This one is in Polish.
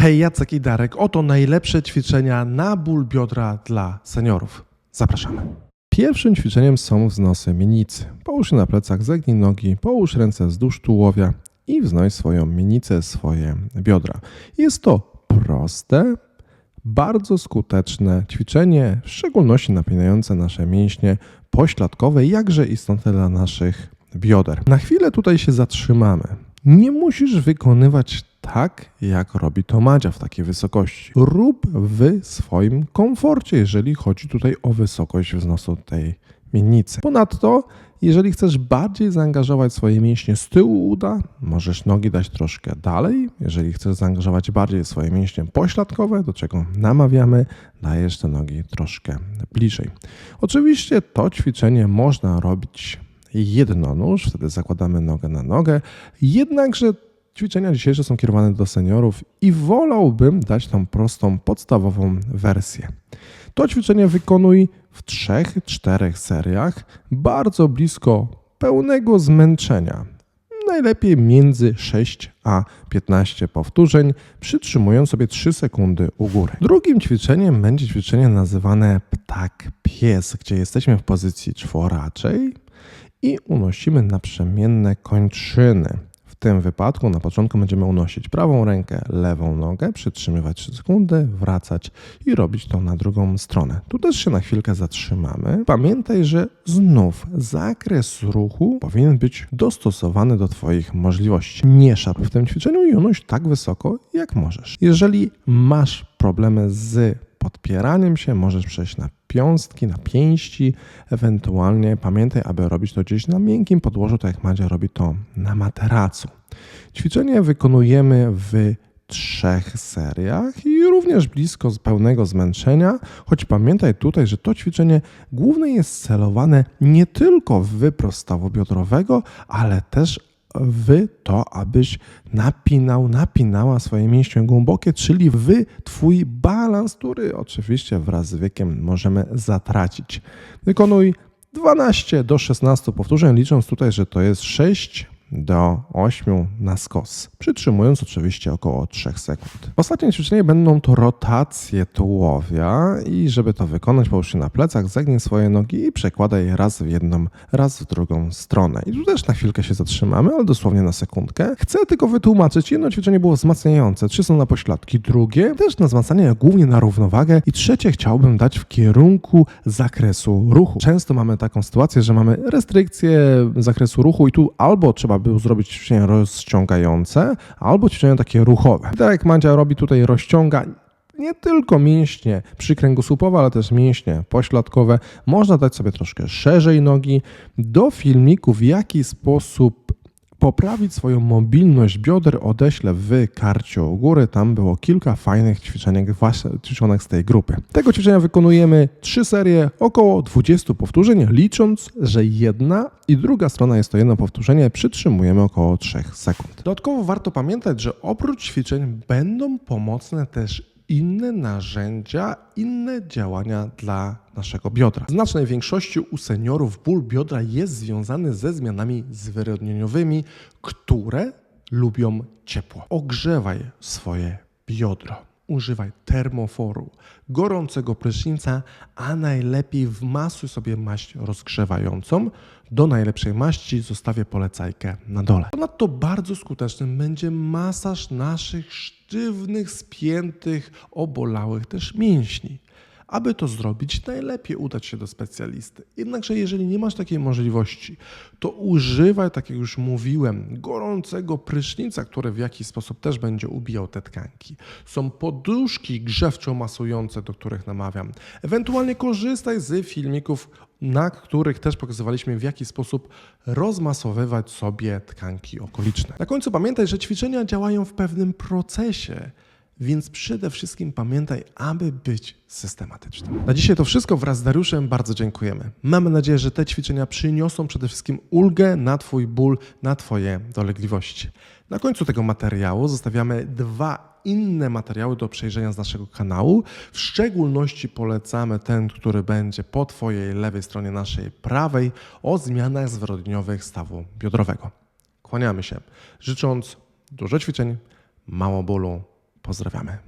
Hej, Jacek i Darek, oto najlepsze ćwiczenia na ból biodra dla seniorów. Zapraszamy. Pierwszym ćwiczeniem są wznosy mienicy. Połóż się na plecach, zegnij nogi, połóż ręce wzdłuż tułowia i wznoś swoją minicę, swoje biodra. Jest to proste, bardzo skuteczne ćwiczenie, w szczególności napinające nasze mięśnie pośladkowe, jakże istotne dla naszych bioder. Na chwilę tutaj się zatrzymamy. Nie musisz wykonywać tak, jak robi to Madzia w takiej wysokości. Rób w swoim komforcie, jeżeli chodzi tutaj o wysokość wznosu tej miennicy. Ponadto, jeżeli chcesz bardziej zaangażować swoje mięśnie z tyłu uda, możesz nogi dać troszkę dalej. Jeżeli chcesz zaangażować bardziej swoje mięśnie pośladkowe, do czego namawiamy, dajesz te nogi troszkę bliżej. Oczywiście to ćwiczenie można robić jednonóż, wtedy zakładamy nogę na nogę, jednakże ćwiczenia dzisiejsze są kierowane do seniorów i wolałbym dać tą prostą, podstawową wersję. To ćwiczenie wykonuj w 3-4 seriach, bardzo blisko pełnego zmęczenia. Najlepiej między 6 a 15 powtórzeń, przytrzymując sobie 3 sekundy u góry. Drugim ćwiczeniem będzie ćwiczenie nazywane ptak-pies, gdzie jesteśmy w pozycji czworaczej i unosimy naprzemienne kończyny. Tym wypadku na początku będziemy unosić prawą rękę, lewą nogę, przytrzymywać 3 sekundy, wracać i robić to na drugą stronę. Tu też się na chwilkę zatrzymamy. Pamiętaj, że znów zakres ruchu powinien być dostosowany do Twoich możliwości. Nie szarp w tym ćwiczeniu i unoś tak wysoko, jak możesz. Jeżeli masz problemy z podpieraniem się, możesz przejść na piąstki, na pięści, ewentualnie pamiętaj, aby robić to gdzieś na miękkim podłożu, tak jak Madzia robi to na materacu. Ćwiczenie wykonujemy w trzech seriach i również blisko z pełnego zmęczenia, choć pamiętaj tutaj, że to ćwiczenie głównie jest celowane nie tylko w wyprost biodrowego, ale też w to, abyś napinał, napinała swoje mięśnie głębokie, czyli w Twój balans, który oczywiście wraz z wiekiem możemy zatracić. Wykonuj 12 do 16 powtórzeń, licząc tutaj, że to jest 6 do 8 na skos, przytrzymując oczywiście około 3 sekund. Ostatnie ćwiczenie będą to rotacje tułowia i żeby to wykonać, połóż się na plecach, zegnij swoje nogi i przekładaj raz w jedną, raz w drugą stronę. I tu też na chwilkę się zatrzymamy, ale dosłownie na sekundkę. Chcę tylko wytłumaczyć, jedno ćwiczenie było wzmacniające, trzy są na pośladki, drugie też na wzmacnianie, głównie na równowagę i trzecie chciałbym dać w kierunku zakresu ruchu. Często mamy taką sytuację, że mamy restrykcje zakresu ruchu i tu albo trzeba był zrobić ćwiczenia rozciągające albo ćwiczenia takie ruchowe. Tak jak Madzia robi tutaj rozciąga nie tylko mięśnie przykręgosłupowe, ale też mięśnie pośladkowe. Można dać sobie troszkę szerzej nogi. Do filmiku w jaki sposób poprawić swoją mobilność bioder odeślę w karcie u góry. Tam było kilka fajnych ćwiczeń ćwiczonych z tej grupy. Tego ćwiczenia wykonujemy trzy serie, około 20 powtórzeń, licząc, że jedna i druga strona jest to jedno powtórzenie, przytrzymujemy około 3 sekund. Dodatkowo warto pamiętać, że oprócz ćwiczeń będą pomocne też inne narzędzia, inne działania dla naszego biodra. W znacznej większości u seniorów ból biodra jest związany ze zmianami zwyrodnieniowymi, które lubią ciepło. Ogrzewaj swoje biodro. Używaj termoforu, gorącego prysznica, a najlepiej wmasuj sobie maść rozgrzewającą. Do najlepszej maści zostawię polecajkę na dole. Ponadto bardzo skutecznym będzie masaż naszych sztywnych, spiętych, obolałych też mięśni. Aby to zrobić, najlepiej udać się do specjalisty. Jednakże, jeżeli nie masz takiej możliwości, to używaj, tak jak już mówiłem, gorącego prysznica, który w jakiś sposób też będzie ubijał te tkanki. Są poduszki grzewczo-masujące, do których namawiam. Ewentualnie korzystaj z filmików, na których też pokazywaliśmy, w jaki sposób rozmasowywać sobie tkanki okoliczne. Na końcu pamiętaj, że ćwiczenia działają w pewnym procesie. Więc przede wszystkim pamiętaj, aby być systematycznym. Na dzisiaj to wszystko wraz z Dariuszem. Bardzo dziękujemy. Mamy nadzieję, że te ćwiczenia przyniosą przede wszystkim ulgę na Twój ból, na Twoje dolegliwości. Na końcu tego materiału zostawiamy dwa inne materiały do przejrzenia z naszego kanału. W szczególności polecamy ten, który będzie po Twojej lewej stronie naszej prawej o zmianach zwyrodniowych stawu biodrowego. Kłaniamy się, życząc dużo ćwiczeń, mało bólu Pozdrawiamy.